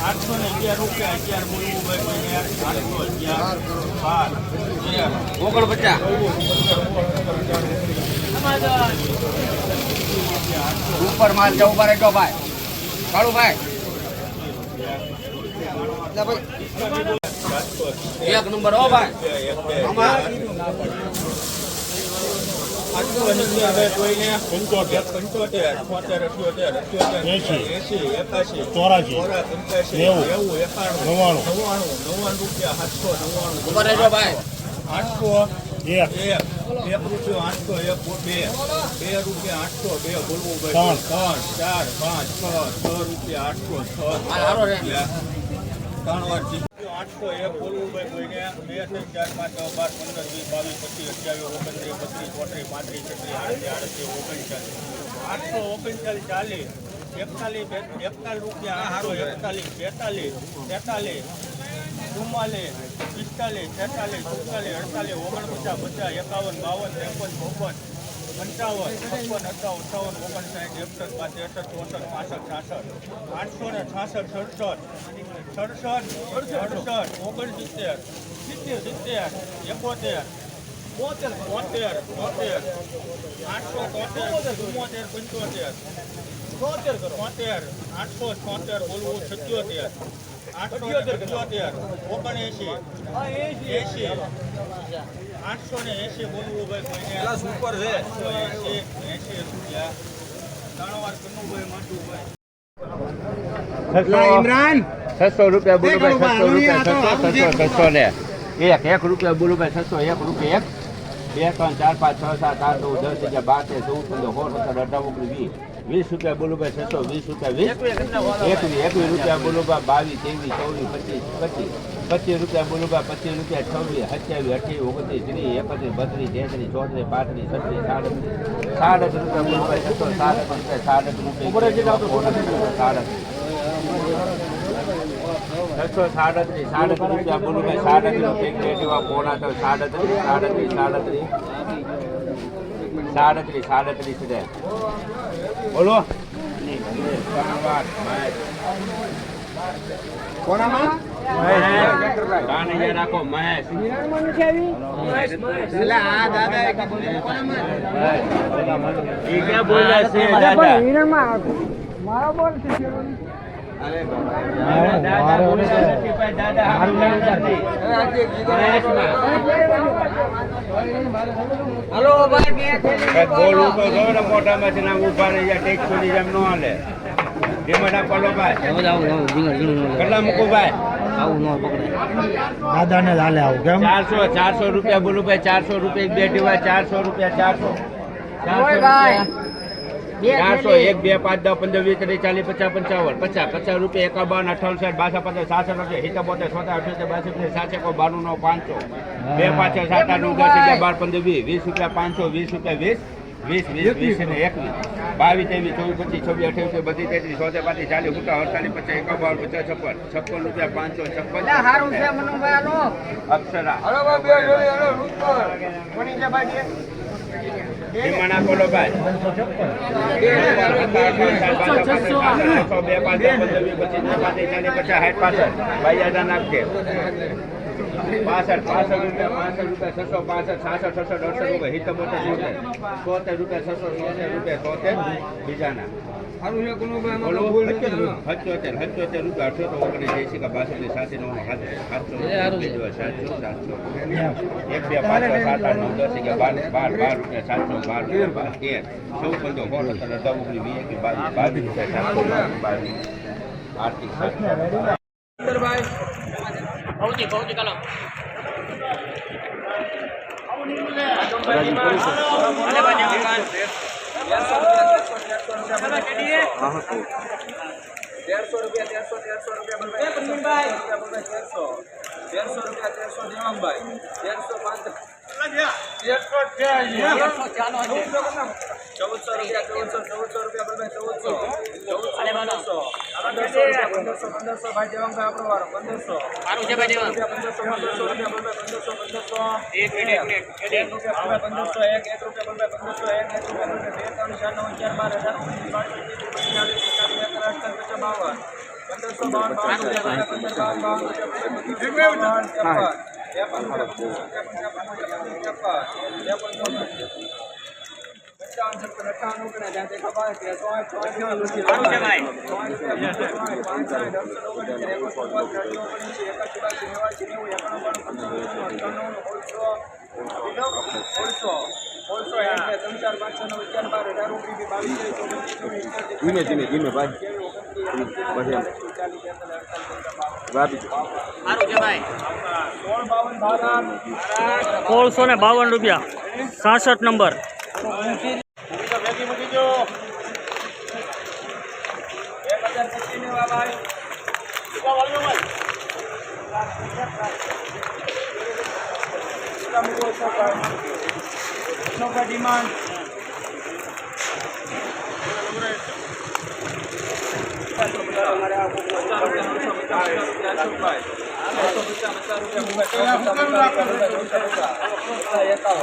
આઠસો ને અગિયાર રૂપિયા અગિયાર બોલવું ભાઈ આઠસો અગિયાર બાર તેર ઓગણ પચાસ ઉપર માલ છે ઉપર તો ભાઈ કાળુ ભાઈ. એક નંબર હો ભાઈ આમાં આઠસો અગિયાર કોઈને પંચોતેર પંચોતેર છોતેર અઠ્યોતેર અઠ્યોતેર. એસી એકાશી ચોરાશી. ચોરા પંચ્યાસી નેવું. એકાણું નવ્વાણું. નવ્વાણું રૂપિયા સાતસો નવ્વાણું ભાઈ આઠસો એક એક રૂપિયો આઠસો એક બે રૂપિયા આઠસો બે બોલવું ભાઈ ત્રણ. ચાર પાંચ છ છ રૂપિયા આઠસો છ ત્રણ. આઠસો એક બોલવું ભાઈ કોઈને બે ત્રણ ચાર પાંચ છ બાર પંદર વીસ બાવીસ પચીસ અઠ્યાવીસ ઓગણત્રીસ બત્રીસ ચોત્રીસ પાંત્રીસ છત્રીસ આડત્રીસ આડત્રીસ ઓગણચાલીસ. આઠસો ઓગણચાલીસ ચાલીસ, એકતાલીસ બે- એકતાલીસ રૂપિયા આઠસો એકતાલીસ, બેતાલીસ, તેતાલીસ, ચુમ્માલીસ, પિસ્તાલીસ, છેતાલીસ, સુડતાલીસ, અડતાલીસ, ઓગણપચાસ, પચાસ, એકાવન, બાવન, ત્રેપન, ચોપન પંચાવન છપ્પન અઠાવન અઠાવન ઓગણસાઠ એકસઠ એકસઠ ચોસઠ પાસઠ છાસઠ આઠસો ને છાસઠ સડસઠ સડસઠ સડસઠ ઓગણસિત્તેર સિત્તેર સિત્તેર એકોતેર બોતેર. બોતેર બોતેર આઠસો તોતેર ચુમ્મોતેર પંચોતેર છોતેર છોતેર આઠસો છોતેર બોલવું સત્યોતેર આઠસો સત્યોતેર ઓગણએંશી એંશી. આઠસો ને એંશી બોલવું ભાઈ કોઈને સુપર છે આઠસો એંશી એંશી રૂપિયા ત્રણ વાર કનુભાઈ માટુભાઈ ઇમરાન. છસો રૂપિયા બોલું ભાઈ છસો રૂપિયા છસો છસો છસો ને. એક એક રૂપિયા બોલું ભાઈ છસો એક રૂપિયા એક. બે ત્રણ ચાર પાંચ છ સાત આઠ નવ દસ અગિયાર બાર તેર ચૌદ પંદર સોળ સત્તર અઢાર ઓગણીસ વીસ. વીસ રૂપિયા બોલું ભાઈ છસો વીસ રૂપિયા વીસ. એકવીસ એકવીસ રૂપિયા બોલું ભાઈ બાવીસ ત્રેવીસ ચોવીસ પચીસ પચીસ. પચીસ રૂપિયા બોલું ભાઈ પચીસ રૂપિયા છવ્વીસ સત્યાવીસ અઠ્યાવીસ ઓગણત્રીસ ત્રીસ એકત્રીસ બત્રીસ તેત્રીસ ચોત્રીસ પાંત્રીસ છત્રીસ સાડત્રીસ સાડત રૂપિયા બોલું ભાઈ છસો સાડત રૂપિયા સાડત રૂપિયા સાડત છસો સાડત્રીસ સાડત રૂપિયા બોલું ભાઈ સાડત્રીસ રૂપિયા એક જેવા પોણા તો સાડત્રીસ સાડત્રીસ સાડત્રીસ. સાડત્રીસ સાડત્રીસ છે. બોલો. કોનામાં? રાખો મહેશ મોઢામાંથી નામ ઊભા રહી જાય ટેક ખોલી જેમ ન હાલે ડિમાન્ડ આપવાનો ભાઈ કેટલા મૂકું ભાઈ દાદાને જ હાલે આવું કેમ? ચારસો ચારસો રૂપિયા બોલું ભાઈ ચારસો રૂપિયા બે ટીવા ચારસો રૂપિયા ચારસો. ચારસો ચારસો એક બે પાંચ દસ પંદર વીસ ત્રીસ ચાલીસ પચાસ પંચાવન પચાસ પચાસ રૂપિયા એકાવન અઠાવન સાઠ બાસઠ પચાસ સાતસો રૂપિયા સિત્તેર છોતેર અઠ્યોતેર બાસઠ સાતસો કો બાણું નો પાંચસો. બે પાંચ સાત આઠ નવ દસ અગિયાર બાર પંદર વીસ વીસ રૂપિયા પાંચસો વીસ રૂપિયા વીસ. વીસ વીસ વીસ અને એકવીસ બાવીસ ત્રેવીસ ચોવીસ પચીસ છવ્વીસ અઠ્યાવીસ બધી તેત્રીસ ચોતેર પાંત્રીસ ચાલીસ ઉઠા અડતાલીસ પચાસ એકાવન પચાસ છપ્પન છપ્પન રૂપિયા પાંચસો છપ્પન અક્ષરા હિમાન કોલોભાઈ બે પાંચ પંદર વીસ પચીસ પચાસ સાઠ ભાઈ આડા નાખજે પાસઠ પાસઠ રૂપિયા પાસઠ રૂપિયા છસો પાસઠ સાસઠ છસો અડસઠ રૂપિયા હિત બોતેર છોતેર છોતેર રૂપિયા છસો છોતેર રૂપિયા સોતેર બીજાના સત્યોતેર સત્યોતેર રૂપિયા અઠ્યોતેર ઓગણીસ એસી બાસઠ સાસી નવ સાતસો સાતસો સાતસો એક બે પાંચ સાત આઠ નવ દસ અગિયાર બાર બાર બાર રૂપિયા સાતસો બાર રૂપિયા તેર ચૌદ પંદર સોળ સત્તર અઢાર ઓગણીસ વીસ એકવીસ બાવીસ બાવીસ રૂપિયા સાતસો બાવીસ આર્થિક સાતસો તેરસો રૂપિયા તેરસો તેરસો રૂપિયા તેરસો તેરસો રૂપિયા તેરસો દેવાંગભાઈ તેરસો પાંચ ચૌદસો રૂપિયા ચૌદસો ચૌદસો રૂપિયા ચૌદસો ચૌદસો પંદરસો પંદરસો ભાઈ દેવાંગભાઈ આપણો વારો પંદરસો રૂપિયા પંદરસો પંદરસો રૂપિયા પંદરસો પંદરસો એક એક રૂપિયા પંદરસો એક એક રૂપિયા પંદરસો એક એક રૂપિયા બે ત્રણ ચાર નવ અગિયાર બાર ત્રેવીસ ચોવીસ પચીસ બાવન પંદરસો બાવન બાવન પંદર બાવન બાવન રૂપિયા બાવન ત્રેપન ત્રેપન રૂપિયા ત્રેપન પંચાવન ધીમે ધીમે ધીમે ભાઈ ત્રેવીસ, ઓગણત્રીસ, એંસી, ચાલીસ, બેતાલીસ, અડતાલીસ, ભાભી સોળ બાવન બાવન સોળસો ને બાવન રૂપિયા. સાસઠ number. Kami po sa pan. Nobody man. Saya tahu.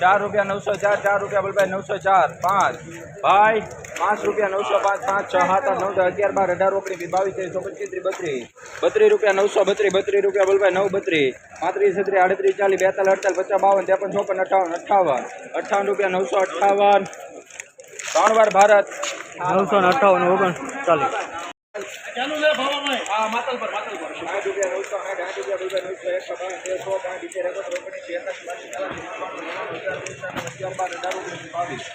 ચાર રૂપિયા નવસો ચાર ચાર રૂપિયા બલભાઈ નવસો ચાર પાંચ. ભાઈ પાંચ રૂપિયા નવસો પાંચ પાંચ છ સાત આઠ નવ અગિયાર બાર અઢાર ઓગણીસ બી બાવીસ ત્રીસો પચીસ બત્રીસ. બત્રીસ રૂપિયા નવસો બત્રીસ બત્રીસ રૂપિયા બલભાઈ નવ બત્રીસ. પાંત્રીસ છત્રીસ આડત્રીસ ચાલીસ બેતાલીસ અડતાલીસ પચાસ બાવન ત્રેપન ચોપન અઠાવન અઠાવન. અઠાવન રૂપિયા નવસો અઠાવન. ત્રણ વાર ભારત. નવસો અઠાવન અઠ્ઠાવન ઓગણ ચાલીસ પંચાણું હજાર બાવીસ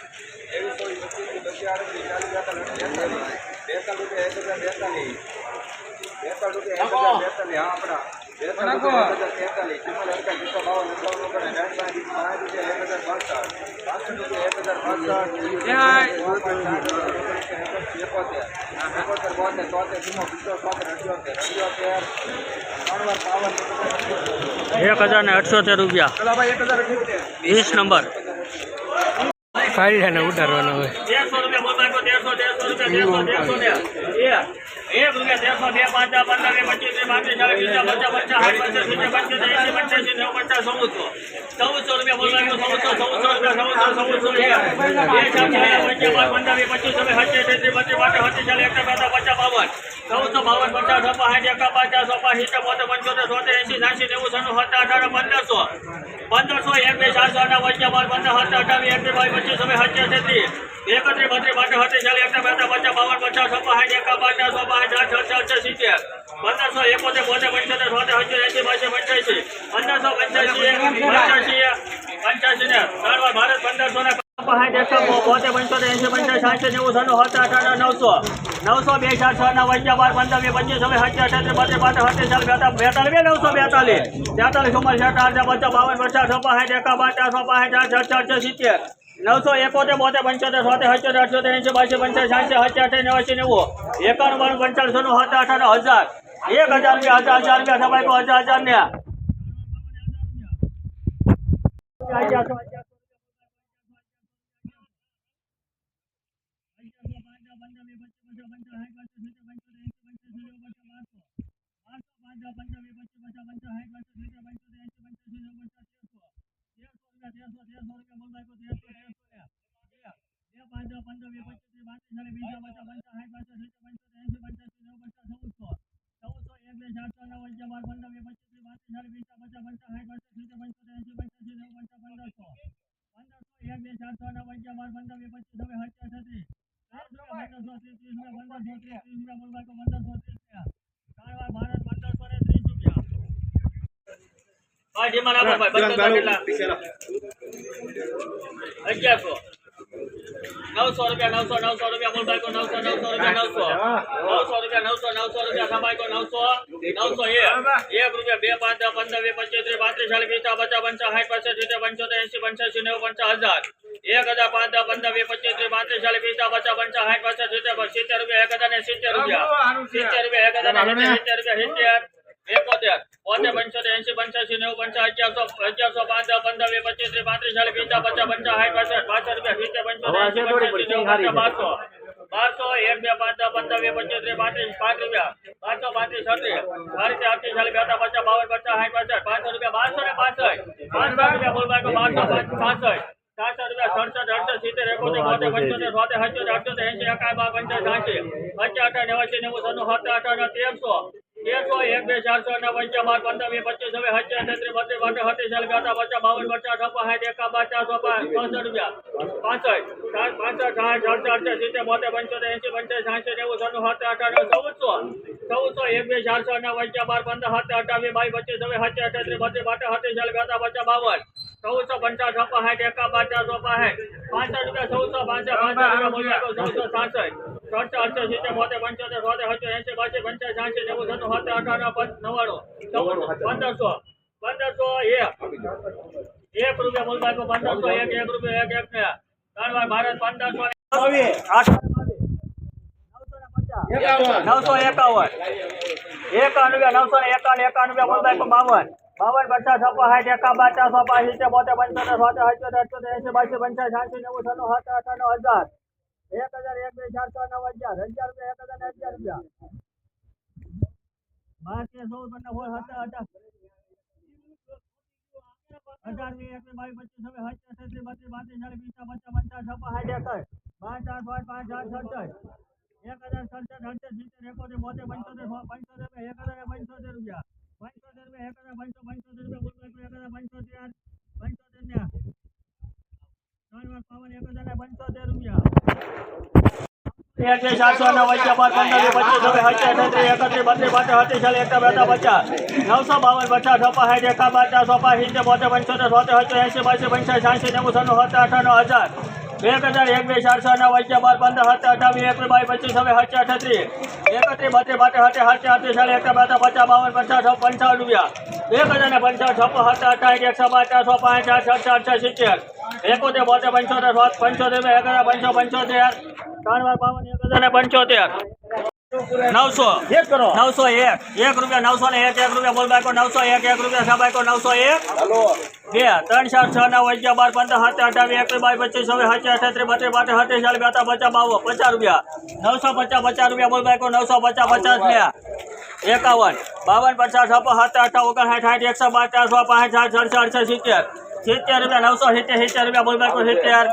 ત્રેવીસ ચોવીસ પચીસ એકોતેર એકોતેર બોતેર તોતેર ચુમ્મો પિસ્તો ચોતેર અઠ્યોતેર અઠ્યોતેર ત્રણ બાવન એક હજાર ને અઠ્યોતેર રૂપિયા વીસ નંબર ફાઇલ છે ફાડી ઉતારવાનો હોય એક એક રૂપિયા તેરસો બે પાંચ પચીસ પચાસ પચાસ પચાસ પચાસ, બે પાંચ પચીસ પચાસ, બાવન. ચૌદસો, બાવન, પચાસ છપ્પન સાઠ એકા પચાસ ચોપન સિત્તેર, બોતેર, પંચોતેર, સોતેર એંસી સાસી નેવું સનું સત્તર અઢાર પંદરસો. પંદરસો એક બે ચારસો વચ્ચે બાર, પંદર, સત્તર, અઠાવીસ, એકત્રીસ, બાવીસ, પચીસ, છવ્વીસ, સત્યાવીસ, તેત્રીસ. એકત્રીસ, બત્રીસ પાંત્રીસ સત્રીસ ચાલીસ એકતા બેતા પચાસ બાવન, પચાસ છપ્પન સાઠ એકા પચાસ સાઠ આઠ છ છ સિત્તેર પંદરસો એકોતેર બોતેર પંચોતેર સોતેર સત્તર એંસી બાસી પંચ્યાસી પંદરસો પંચ્યાસી પંચ્યાસી. પંચ્યાસી ને ત્રણ ભારત પંદરસો ને બોતેર પંચોતેર એંસી પંચાસી સાઠ નેવું સનું સત્તર અઢાર નવસો નવસો બે ચાર છ ના વચ્ચે બાર પંદર બે પચીસ છવ્વીસ સત્તર અઠાત્રીસ બત્રીસ પાંત્રીસ સત્રીસ ચાલીસ બેતાલીસ બેતાલીસ બે નવસો બેતાલીસ તેતાલીસ ચુમ્માલીસ અઠાર પચાસ બાવન પચાસ છપ્પન પાંચ એકા પચાસ પાસે ચાર ચાર અઠ અઠ સિત્તેર નવસો એકોતેર, બોતેર, પંચોતેર, સોતેર, સત્યોતેર, અઠ્યોતેર એંસી બાસી પંચાસી સાઠી સત્યા અઠાઈ નેવાસી નેવું, એકાણું, બાણું, પંચાણું, સોનું સત્તર અઠાર હજાર. એક હજાર રૂપિયા હજાર હજાર રૂપિયા સબાઈ કો હજાર હજાર ને હા ભારત પંદર ભાઈ ત્રીસ કેટલા નવસો રૂપિયા નવસો નવસો રૂપિયા નવસો નવસો રૂપિયા નવસો નવસો રૂપિયા નવસો નવસો રૂપિયા એક રૂપિયા બે પાંચ પંદર વીસ પચીસ ત્રીસ પાંત્રીસ પચાસ પંચા સાઠ પચાસ સિત્તેર પંચોતેર એસી પંચ્યાસી નેવું પંચાસ હજાર એક હજાર પાંચ પંદર વીસ પચીસ ત્રીસ પાંત્રીસ પચાસ પંચા સાઠ પાસઠ સિત્તેર સિત્તેર રૂપિયા એક હજાર ને સિત્તેર રૂપિયા સિત્તેર રૂપિયા એક હજાર ને સિત્તેર રૂપિયા સિત્તેર એકોતેર. બોતેર પંચોતેર એસી પંચ્યાસી નેવું પંચાવન અગિયારસો અગિયારસો પાંચ પંદર વીસ પચીસ ત્રીસ પાંત્રીસ ચાલીસ પિસ્તાલીસ પચાસ પંચાવન સાઠ પાસઠ પાસઠ રૂપિયા સિત્તેર પંચોતેર એસી પંચ્યાસી નેવું પચાસ બારસો. બારસો એક બે પાંચ પંદર વીસ પચીસ ત્રીસ પાંત્રીસ પાંચ રૂપિયા. બારસો પાંત્રીસ છત્રીસ. બારસો આઠથી ચાલીસ બેતા પચાસ બાવન પચાસ સાઠ પાસઠ પાંચસો રૂપિયા બારસો ને પાસઠ પાંચસો રૂપિયા બોલબાકો બારસો પાસઠ સાતસો રૂપિયા સડસઠ અડસઠ સિત્તેર એકોતેર બોતેર પંચોતેર સોતેર સત્યોતેર અઠ્યોતેર એસી એકાવન પંચાવન સાઠી. પચાસ અઠાર નેવાસી નેવું સનું સત્તર અઠાર તેરસો તેરસો એક, બે, ચારસો ને પંચા બાર પચીસ હવે હત્યા તેત્રીસ, બત્રીસ બાર હત્રીસ ચાલીસ બેતા પચાસ, બાવન, પચાસ, છપ્પન, સાઠ એકા બાર પાંચ ચોસઠ રૂપિયા. પાસઠ, સાઠ પાસઠ, સાઠ, અડસઠ સિત્તેર, બોતેર, પંચોતેર એસી પંચાસ સાઠ નેવું સનું સત્તર અઠાવન ચૌદસો. ચૌદસો એક બે ચારસો ને વચ્ચે બાર પંદર સત્તર અઠાવી બાવીસ પચીસ હવે હત્યા તેત્રીસ બત્રીસ બાર હત્રીસ ચાલ ગાતા બચ્ચા બાવન ચૌદસો પંચાસ છપ્પન સાઠ એકા બાર ચારસો પાંસઠ પાંચસો રૂપિયા ચૌદસો પાંચસો પાંસઠ ચૌદસો સાસઠ સડસઠ અડસઠ સિત્તેર બોતેર પંચોતેર સોતેર સત્તર એસી બાસી પંચાસ સાઠ નેવું સત્તર સત્તર અઠાવન નવ્વાણું ચૌદ પંદરસો પંદરસો એક. એક રૂપિયા બોલબાકો પંદરસો એક એક રૂપિયા એક એક ને. ત્રણ વાર ભારત પંદરસો. નવસો એકાવન એકાવન રૂપિયા નવસો ને એકાવન એકાવન રૂપિયા બોલબાકો બાવન બાવન પચાસ છપ્પન સાઠ એકા બાર ચારસો પાંચ સિત્તેર બોતેર પંચોતેર સોતેર અઠ્યોતેર અઠ્યોતેર એસી બાસી પંચાસ સાઠી નેવું સનું સત્તર અઠાણું હજાર એક હજાર એક બે ચારસો નવ હજાર હજાર રૂપિયા એક હજાર ને અગિયાર રૂપિયા બાર તેર ચૌદ પંદર સોળ સત્તર અઢાર અઢારની એકવીસ બાવીસ પચીસ હવે સત્તર છત્રીસ બત્રીસ પાંત્રીસ ચાલીસ પિસ્તાલીસ પચાસ પંચાવન છપ્પન સાઠ એકસઠ પાંચ ચાર પાંચ પાંચ ચાર સડસઠ એક હજાર સડસઠ, અડસઠ, સિત્તેર, એકોતેર, બોતેર, પંચોતેર પંચોતેર રૂપિયા એક હજાર પંચોતેર રૂપિયા. પંચોતેર રૂપિયા એક હજાર પંચો, પંચોતેર રૂપિયા એક હજાર પંચોતેર પંચોતેર ને ત્રણ વાર પાવન એક હજાર પંચોતેર રૂપિયા. એક, બે સાતસો નવ વચ્ચે બાર, પંદર પચીસ હવે હત્યા અઠત્રીસ એકત્રીસ, બત્રીસ બાર ત્રીસ ચાલીસ એકતા બેતા પચાસ. નવસો બાવન, પચાસ, છપ્પન, સાઠ એકા ચારસો પાંચ સિત્તેર, બોતેર, પંચોતેર, સોતેર સત્તર એંસી બાસી પંચાસ સાઠી નેવું સનું સત્તર અઠાણું હજાર. એક હજાર એક બે ચારસો નવ અગિયાર બાર પંદર સત્તર અઠાવી એક બાય પચીસ, હવે હત્યા અઠત્રીસ એકત્રીસ, બત્રીસ બાર હત્યા સાત અઠ્રીસ ચાલીસ એક બેતા પચાસ, બાવન પચાસ પંચાવન રૂપિયા. એક હજાર ને પંચાવન છપ્પન હાથે અઠાવી એકસો બાર ચારસો પાંચ આઠ ચાર અઠ્યાસી સિત્તેર. એકોતેર, બોતેર, પંચોતેર, સાત, પંચોતેર એક હજાર પંચો પંચોતેર. ત્રણ વાર બાવન એક હજાર ને પંચોતેર. નવસો. એક નવસો એક. એક રૂપિયા નવસો ને એક એક રૂપિયા બોલબાકો નવસો એક એક રૂપિયા સબાકો નવસો એક. બે ત્રણ ચાર છ નવ અગિયાર બાર પંદર સાત અઠાવીસ એકવીસ બાર પચીસ હવે સાચી અઠત્રીસ બત્રીસ બાર સત્રીસ ચાલીસ બેતા પચાસ બાવો પચાસ રૂપિયા. નવસો પચાસ પચાસ રૂપિયા બોલબાકો નવસો પચાસ પચાસ ને એકાવન બાવન પચાસ છપ્પન સાત અઠા ઓગણસાઠ સાઠ એકસો બાર ચારસો પાંચ સાત સડસઠ અડસઠ સિત્તેર. સિત્તેર રૂપિયા નવસો સિત્તેર સિત્તેર રૂપિયા બોલબાકો સિત્તેર.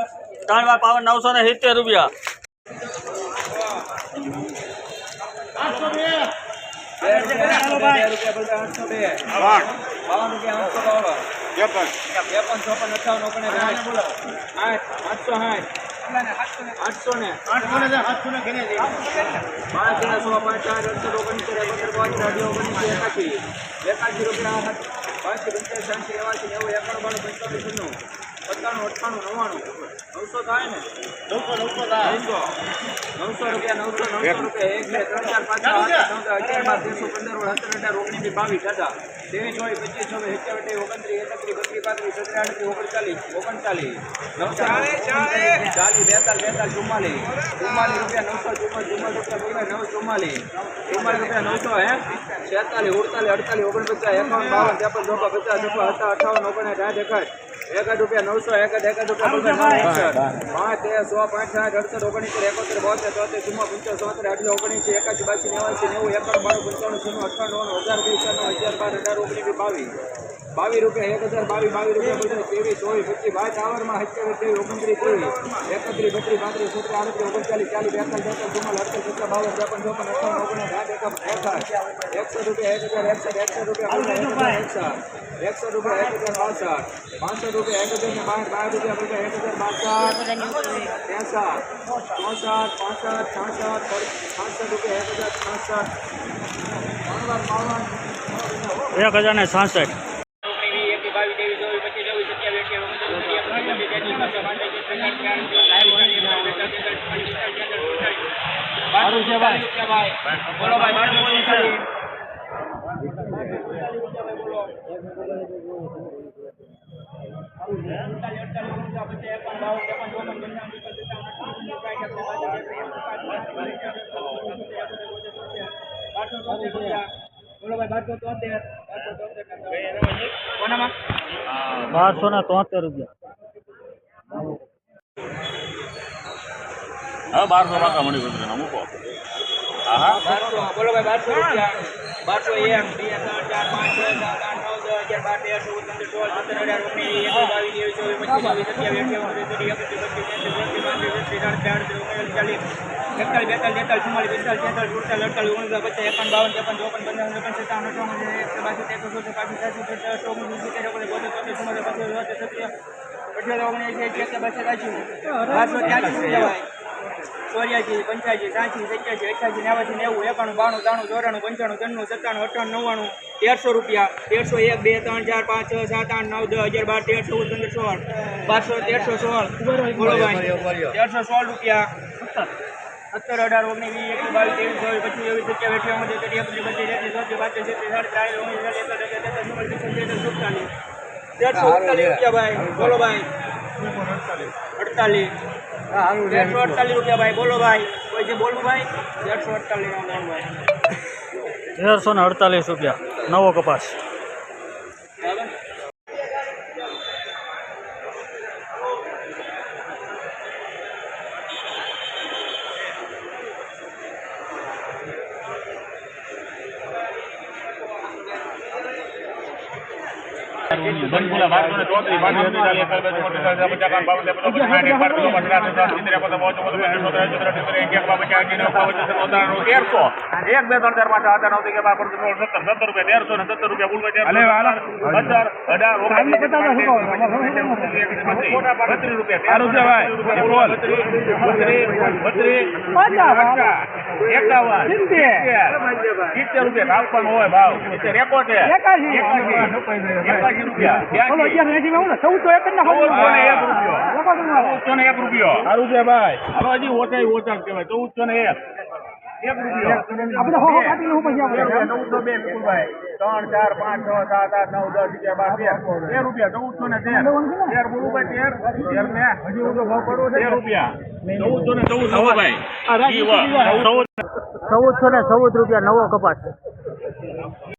ત્રણ વાર પાવન નવસો ને સિત્તેર રૂપિયા. આઠસો ને પાંચ ને સો પાંચ ચાર અડસઠ ઓગણીસ પાંચ અઢી ઓગણીસ એકાસી એકાસી રૂપિયા પાંચ પંચાસ સાંસી નેવાસી નેવું એકાણું બાણું પંચાવન છન્નું સત્તાણું અઠ્ઠાણું નવ્વાણું. નવસો થાય ને? નવસો નવસો નવસો. નવસો રૂપિયા નવસો નવસો રૂપિયા એક બે ત્રણ ચાર પાંચ છ અગિયાર બાર ત્રણસો પંદર ઓળ સત્તર અઢાર ઓગણીસ બાવીસ દાદા. ત્રેવીસ હોય પચીસ છવ્વીસ સત્યાવીસ ઓગણત્રીસ એકત્રીસ બત્રીસ પાંત્રીસ સત્તર આઠત્રીસ ઓગણચાલીસ ઓગણચાલીસ. નવસો ચાલીસ બેતાલીસ બેતાલીસ ચુમ્માલીસ. ચુમ્માલીસ રૂપિયા નવસો ચુમ્માલીસ ચુમ્માલીસ રૂપિયા નવ ચુમ્માલીસ. ચુમ્માલીસ રૂપિયા નવસો હે? છેતાલીસ ઉડતાલીસ અડતાલીસ ઓગણપચાસ એકાવન બાવન ત્રેપન ચોપન પચાસ છપ્પન હતા અઠાવન ઓગણ સાઠ એકાઠ એકાઠ રૂપિયા નવસો એકાઠ એકાઠ રૂપિયા પાંચ તેર સો પાંચ સાઠ અડસઠ ઓગણીસો એકોતેર બોતેર તોતેર ચુમ્મા પંચાસ સોતેર આટલી ઓગણીસ એકાસી બાસી નેવાસી નેવું એકાણું બાણું પંચાણું છન્નું અઠ્ઠાણું હજાર ચારનું હજાર બાર અઢાર ઓગણીસ બાવીસ. બાવીસ રૂપિયા એક હજાર બાવીસ બાવીસ રૂપિયા બધા ત્રેવીસ ચોવીસ પચીસ બાર ટાવરમાં સત્યાવીસ ત્રેવીસ ઓગણત્રીસ ત્રેવીસ એકત્રીસ બત્રીસ પાંત્રીસ સત્તર આડત્રીસ ઓગણચાલીસ ચાલીસ બેતાલીસ તેતાલીસ ચુમ્માલ અડતાલીસ સત્તર બાવન ત્રેપન ચોપન અઠાવન ઓગણીસ આઠ એકમ એકાઠ એકસો રૂપિયા એક હજાર એકસઠ એકસો રૂપિયા એકસઠ એકસો રૂપિયા એક હજાર બાસઠ પાંચસો રૂપિયા એક હજાર ને બાર બાર રૂપિયા બોલો, એક હજાર બાસઠ ત્રેસઠ ચોસઠ પાસઠ છાસઠ છાસઠ રૂપિયા એક હજાર છાસઠ એક હજાર ને છાસઠ સારું છે ભાઈ બોલો ભાઈ બાજુ બોલી ખાલી પચાસ એકાવન બાવન ત્રેપન ચોપન પંચાવન છપ્પન સત્તાવન અઠાવન બોલો ભાઈ બારસો તોતેર બારસો ને તોતેર રૂપિયા. હવે બારસો પાકા મળી ગયું મૂકો. બારસો, બોલો ભાઈ, બારસો રૂપિયા. બારસો એક. બે ત્રણ ચાર, પાંચ, છ, સાત, આઠ, નવ, દસ, અગિયાર, બાર, તેર, ચૌદ, પંદર, સોળ, સત્તર, અઢાર, ઓગણીસ એકવીસ, બાવીસ, ત્રેવીસ, ચોવીસ, પચીસ, છવ્વીસ, સત્યાવીસ, અઠ્યાવીસ ઓગણચાલીસ ચાલીસ એકતાલીસ, બેતાલીસ તેતાલીસ ચુમ્માલીસ પિસ્તાલીસ છેતાલીસ સુડતાલીસ, અડતાલીસ ઓગણચાલીસ પચાસ, એકાવન, બાવન, ત્રેપન, ચોપન, પંચાવન, છપ્પન, સત્તાવન અઠાવન એકસો બાસી તેરસો ચોસઠ પાંત્રીસ છાસઠ સત્તર ઓગણીસ સિત્તેર ઓગણીસ બોતેર ચોતેર ચુમ્માલીસ પચાસ છત્રીસ અઠ્યાવીસ, ઓગણીસ એસી એક્યાસી બાસી ત્યાસી બારસો ત્યાસી રૂપિયા. ચોર્યાસી પંચ્યાસી સાઠી સત્યાસી અઠ્યાસી નેવાસી નેવું એકાણું બાણું ત્રાણું ચોરાણું પંચાણું ત્રણું સત્તાણું અઠાણું નવ્વાણું તેરસો રૂપિયા. તેરસો એક બે ત્રણ ચાર પાંચ છ સાત આઠ નવ દસ હજાર બાર તેર ચૌદ પંદર સોળ બારસો તેરસો સોળ. ભાઈ. તેરસો સોળ રૂપિયા. સત્તર. અઢાર ઓગણીસ વીસ એકવીસ બાવીસ ત્રેવીસ ચોવીસ પચીસ ચોવીસ સત્યાવીસ અઠ્યાવીસ ત્રીસ એકત્રીસ બત્રીસ તેત્રીસ ચોત્રીસ પાંત્રીસ છત્રીસ સાડત્રીસ ઓગણીસ ચાલીસ એકત્રીસ તેત્રીસ ચોત્રીસ પિસ્તાલીસ સુડતાલીસ. તેરસો અડતાલીસ રૂપિયા ભાઈ. બોલો ભાઈ. અડતાલીસ. તેરસો અડતાલીસ રૂપિયા ભાઈ બોલો ભાઈ. કોઈ છે બોલવું ભાઈ? તેરસો અડતાલીસ ભાઈ. તેરસો ને અડતાલીસ રૂપિયા નવો કપાસ બરાબર બંધુલા બારસો ને ચોત્રીસ પાંચ ચાલીસ એકતાલીસ બેતાલીસ પચાસ પચાસ બાવન ત્રેપન ચોપન સાઠ એક બાર ત્રણ પચાસ પચાસ સિત્તેર એકોતેર બોતેર બોતેર પચાસ બોતેર ચોતેર અઠ્યોતેર એંસી એકાવન પચાસ એકાવન પચાસ પચાસ તેરસો એક બે ત્રણ ચાર પાંચ આઠ નવ સત્તર સત્તર રૂપિયા તેરસો ને સત્તર રૂપિયા બત્રીસ રૂપિયા બત્રીસ બત્રીસ સિત્તેર રૂપિયા આપવાનું હોય ભાવ. રેકોર્ડ એકાશી એકાશી રૂપિયા. ચૌદસો એક ચૌદસો ને એક રૂપિયો. સારું છે ભાઈ. હવે હજી ઓછા ઓછા કહેવાય. ચૌદસો ને એક. ત્રણ ચાર પાંચ છ સાત આઠ નવ દસ અગિયાર બાર તેર. તેર રૂપિયા ચૌદસો ને તેર. તેર બોલુભાઈ તેર. તેર ને તેર રૂપિયા. ચૌદસો ને ચૌદ. ભાઈ. ચૌદસો ને ચૌદ રૂપિયા નવો કપાસ